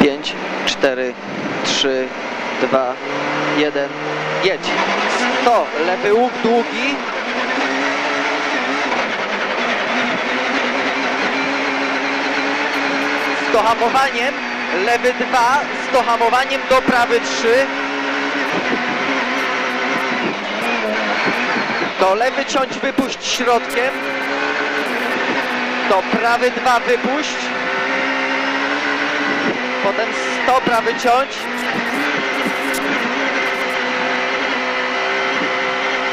5, 4, 3, 2, 1, jedź. 100, lewy łuk długi. Z dohamowaniem, lewy 2, z dohamowaniem do prawy 3. Do lewy ciąć, wypuść środkiem. Do prawy 2 wypuść. Potem 100 prawy ciąć.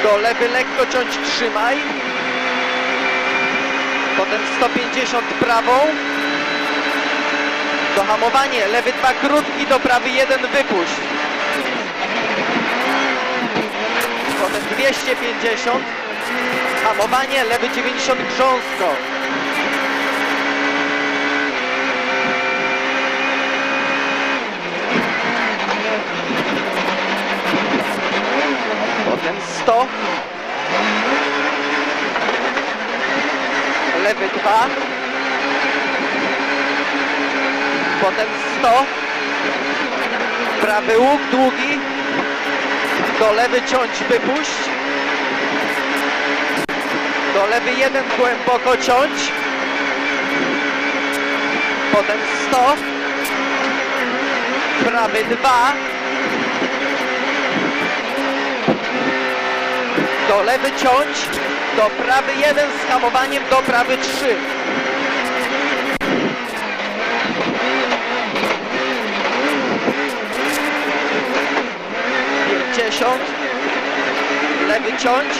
Do lewy lekko ciąć trzymaj. Potem 150 prawą. Do hamowanie, lewy 2 krótki, do prawy 1 wypuść. Potem 250. Hamowanie, lewy 90 grząsko. 100. Lewy 2. Potem 100. Prawy łuk długi. Do lewy ciąć wypuść. Do lewy 1 głęboko ciąć. Potem 100. Prawy 2. do lewy ciąć, do prawy 1 z hamowaniem, do prawy 3. Pięćdziesiąt, lewy ciąć,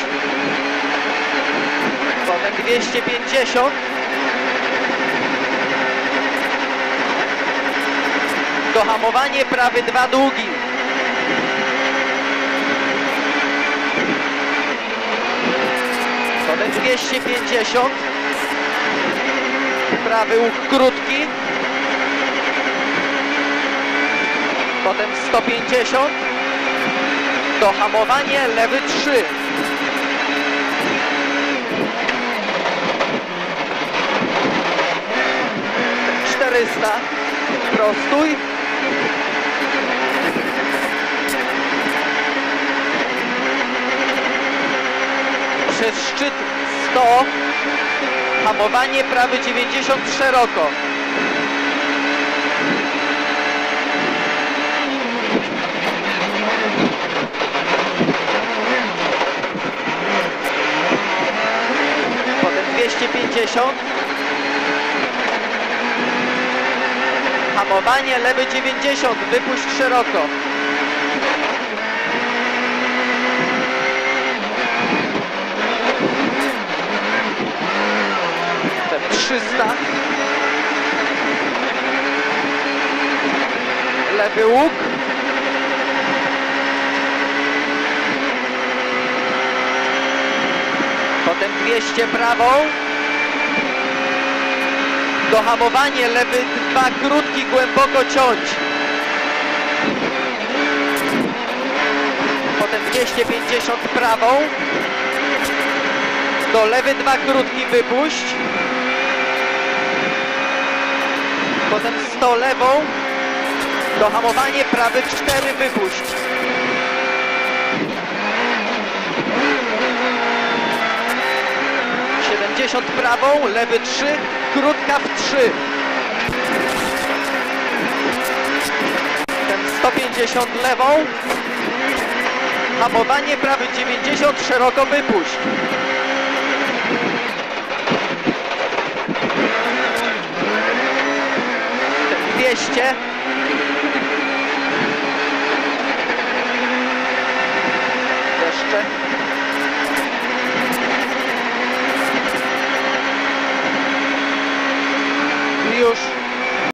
potem 250. Dohamowanie prawy 2 długi. Potem 250. Prawy łuk krótki. Potem 150. Dohamowanie lewy 3. Czterysta. Prostuj. przez szczyt 100, hamowanie prawy 90 szeroko. Potem 250. Hamowanie lewy 90, wypuść szeroko. Potem 300. Lewy łuk. Potem 200 prawą. Dohamowanie lewy 2 krótki głęboko ciąć. Potem 250 prawą. Do lewy 2 krótki wypuść. Potem 100 lewą. Do hamowanie prawy 4 wypuść. Siedemdziesiąt prawą, lewy 3, krótka w 3. Ten 150 lewą. Hamowanie prawy 90, szeroko wypuść. Ten 200. Wilson.